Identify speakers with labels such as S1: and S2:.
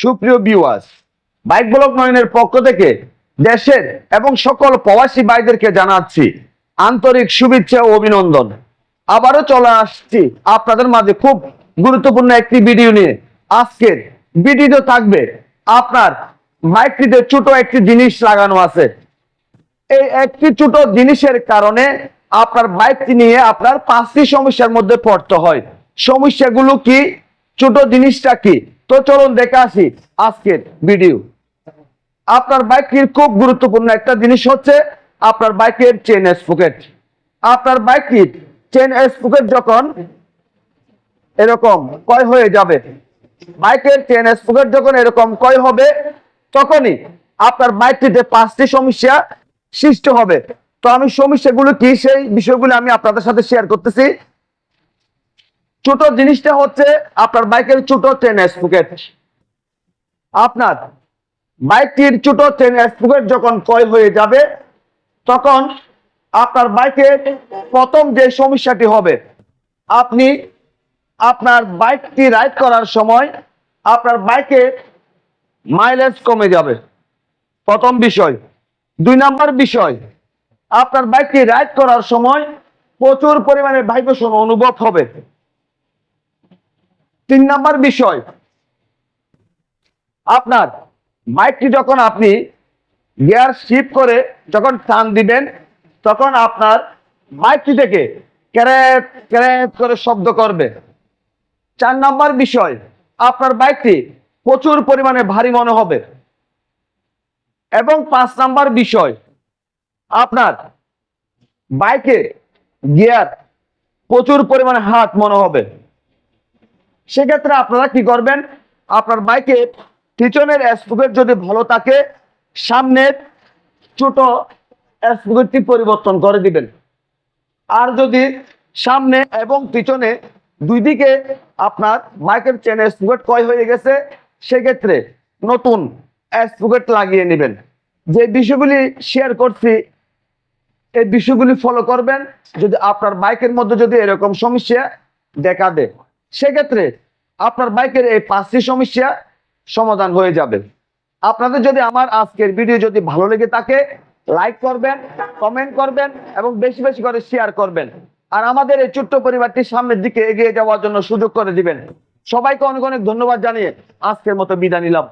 S1: সুপ্রিয় বিওয়াস bike block নয়নের পক্ষ থেকে দেশের এবং সকল প্রবাসী ভাইদেরকে জানাচ্ছি আন্তরিক শুভেচ্ছা ও অভিনন্দন। আবারও চলে আসছি আপনাদের মাঝে খুব গুরুত্বপূর্ণ একটি ভিডিও নিয়ে। আজকের ভিডিও থাকবে আপনার বাইকটিতে ছোট একটি জিনিস লাগানো আছে। এই একটি ছোট জিনিসের কারণে আপনার বাইকটি নিয়ে আপনার পাঁচটি সমস্যার মধ্যে পড়তে হয়। সমস্যাগুলো কি? ছোট জিনিসটা কি? তো চলুন দেখে আসি আজকের ভিডিও। আপনার বাইকটির খুব গুরুত্বপূর্ণ একটা জিনিস হচ্ছে আপনার বাইকের চেন স্পকেট আপনার বাইকটির চেন স্পকেট যখন এরকম কয় হয়ে যাবে, বাইকের চেন স্পকেট যখন এরকম কয় হবে, তখনই আপনার বাইকটিতে পাঁচটি সমস্যা সৃষ্টি হবে। তো আমি সমস্যাগুলো কি, সেই বিষয়গুলো আমি আপনাদের সাথে শেয়ার করতেছি। ছোট জিনিসটা হচ্ছে আপনার বাইকের ছোট চেন স্পকেট আপনার বাইকটির ছোট চেন স্পকেট যখন কয় হয়ে যাবে, তখন আপনার বাইকের প্রথম যে সমস্যাটি হবে, আপনি আপনার বাইকটি রাইড করার সময় আপনার বাইকে মাইলেজ কমে যাবে। প্রথম বিষয়। দুই নাম্বার বিষয়, আপনার বাইকটি রাইড করার সময় প্রচুর পরিমাণে ভাইব্রেশন অনুভব হবে। তিন নাম্বার বিষয়। আপনার বাইকটি যখন আপনি গিয়ার শিফট করে যখন টান দিবেন, তখন আপনার বাইকটি থেকে ক্যারেট ক্যারেট করে শব্দ করবে। চার নাম্বার বিষয়, আপনার বাইকটি প্রচুর পরিমাণে ভারী মনে হবে। এবং পাঁচ নাম্বার বিষয়, আপনার বাইকে গিয়ার প্রচুর পরিমাণে হাত মনে হবে। সেক্ষেত্রে আপনারা কি করবেন? আপনার বাইকে পিছনের স্পুকেট যদি ভালো থাকে, সামনের ছোট স্পুকেটটি পরিবর্তন করে দিবেন। আর যদি সামনে এবং পিছনে দুই দিকে আপনার বাইকের চেনের স্পুকেট কয় হয়ে গেছে, সেক্ষেত্রে নতুন স্পুকেট লাগিয়ে নেবেন। যে বিষয়গুলি শেয়ার করছি, এই বিষয়গুলি ফলো করবেন। যদি আপনার বাইকের মধ্যে যদি এরকম সমস্যা দেখা দেয়। সেক্ষেত্রে আপনার বাইকের এই পাঁচটি সমস্যা সমাধান হয়ে যাবে। আপনাদের যদি আমার আজকের ভিডিও যদি ভালো লেগে থাকে লাইক করবেন কমেন্ট করবেন এবং বেশি বেশি করে শেয়ার করবেন। আর আমাদের এই ছোট্ট পরিবারটি সামনের দিকে এগিয়ে যাওয়ার জন্য সুযোগ করে দিবেন। সবাইকে অনেক অনেক ধন্যবাদ জানিয়ে আজকের মতো বিদায় নিলাম।